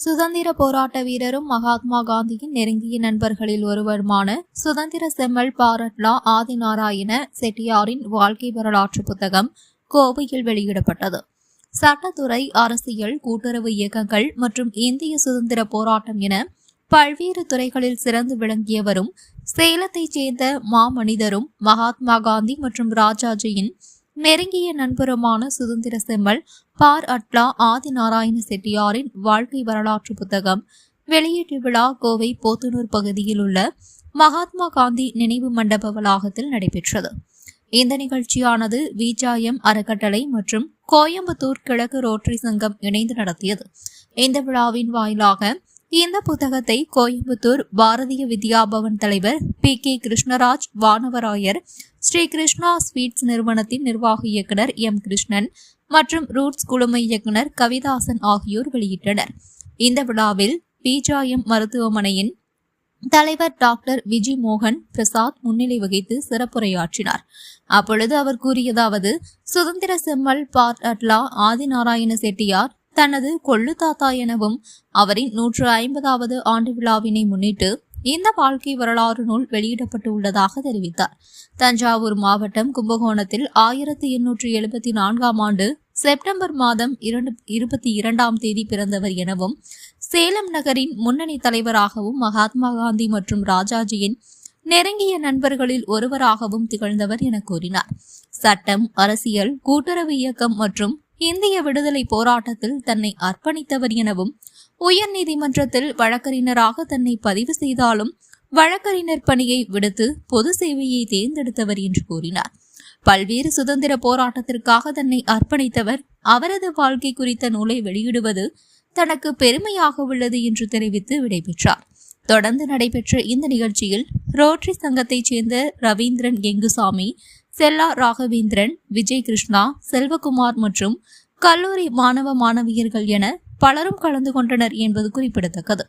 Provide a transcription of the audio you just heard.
சுதந்திர போராட்ட வீரரும் மகாத்மா காந்தியின் நெருங்கிய நண்பர்களில் ஒருவருமான சுதந்திர செம்மல் பாரட்லா ஆதிநாராயண செட்டியாரின் வாழ்க்கை வரலாற்று புத்தகம் கோவையில் வெளியிடப்பட்டது. சட்டத்துறை அரசியல் கூட்டுறவு இயக்கங்கள் மற்றும் இந்திய சுதந்திர போராட்டம் என பல்வேறு துறைகளில் சிறந்து விளங்கியவரும் சேலத்தைச் சேர்ந்த மாமனிதரும் மகாத்மா காந்தி மற்றும் ராஜாஜியின் நெருங்கிய நண்பருமான சுதந்திர செம்மல் பார் அட்லா ஆதி நாராயண செட்டியாரின் வாழ்க்கை வரலாற்று புத்தகம். வெளியீட்டு விழா கோவை போத்தனூர் பகுதியில் உள்ள மகாத்மா காந்தி நினைவு மண்டப வளாகத்தில் நடைபெற்றது. இந்த நிகழ்ச்சியானது விஜாயம் அறக்கட்டளை மற்றும் கோயம்புத்தூர் கிழக்கு ரோட்டரி சங்கம் இணைந்து நடத்தியது. இந்த விழாவின் வாயிலாக இந்த புத்தகத்தை கோயம்புத்தூர் பாரதிய வித்யாபவன் தலைவர் P K Krishnaraj Vanavarayar Sri Krishna sweets நிறுவனத்தின் நிர்வாக இயக்குனர் எம் கிருஷ்ணன் மற்றும் ரூட்ஸ் குழுமை இயக்குனர் கவிதாசன் ஆகியோர் வெளியிட்டனர். இந்த விழாவில் பிஜாயம் மருத்துவமனையின் தலைவர் டாக்டர் விஜி மோகன் பிரசாத் முன்னிலை வகித்து சிறப்புரையாற்றினார். அப்பொழுது அவர் கூறியதாவது சுதந்திர செம்மல் பார் அட்லா ஆதிநாராயண செட்டியார் தனது கொள்ளு தாத்தா எனவும் அவரின் நூற்று ஐம்பதாவது ஆண்டு விழாவினை முன்னிட்டு இந்த வாழ்க்கை வரலாறு நூல் வெளியிடப்பட்டு உள்ளதாக தெரிவித்தார். தஞ்சாவூர் மாவட்டம் கும்பகோணத்தில் ஆயிரத்தி எண்ணூற்றி எழுபத்தி நான்காம் ஆண்டு செப்டம்பர் மாதம் இரண்டு இருபத்தி இரண்டாம் தேதி பிறந்தவர் எனவும் சேலம் நகரின் முன்னணி தலைவராகவும் மகாத்மா காந்தி மற்றும் ராஜாஜியின் நெருங்கிய நண்பர்களில் ஒருவராகவும் திகழ்ந்தவர் என கூறினார். சட்டம் அரசியல் கூட்டுறவு இயக்கம் மற்றும் இந்திய விடுதலை போராட்டத்தில் தன்னை அர்ப்பணித்தவர் எனவும் உயர்நீதிமன்றத்தில் வழக்கறிஞராக தன்னை பதிவு செய்தாலும் வழக்கறிஞர் பணியை விடுத்து பொது சேவையை தேர்ந்தெடுத்தவர் என்று கூறினார். பல்வேறு சுதந்திர போராட்டத்திற்காக தன்னை அர்ப்பணித்தவர் அவரது வாழ்க்கை குறித்த நூலை வெளியிடுவது தனக்கு பெருமையாக உள்ளது என்று தெரிவித்து விடைபெற்றார். தொடர்ந்து நடைபெற்ற இந்த நிகழ்ச்சியில் ரோட்டரி சங்கத்தைச் சேர்ந்த ரவீந்திரன் எங்குசாமி செல்லா ராகவேந்திரன் விஜய் கிருஷ்ணா செல்வகுமார் மற்றும் கல்லூரி மாணவ மாணவியர்கள் என பலரும் கலந்து கொண்டனர் என்பது குறிப்பிடத்தக்கது.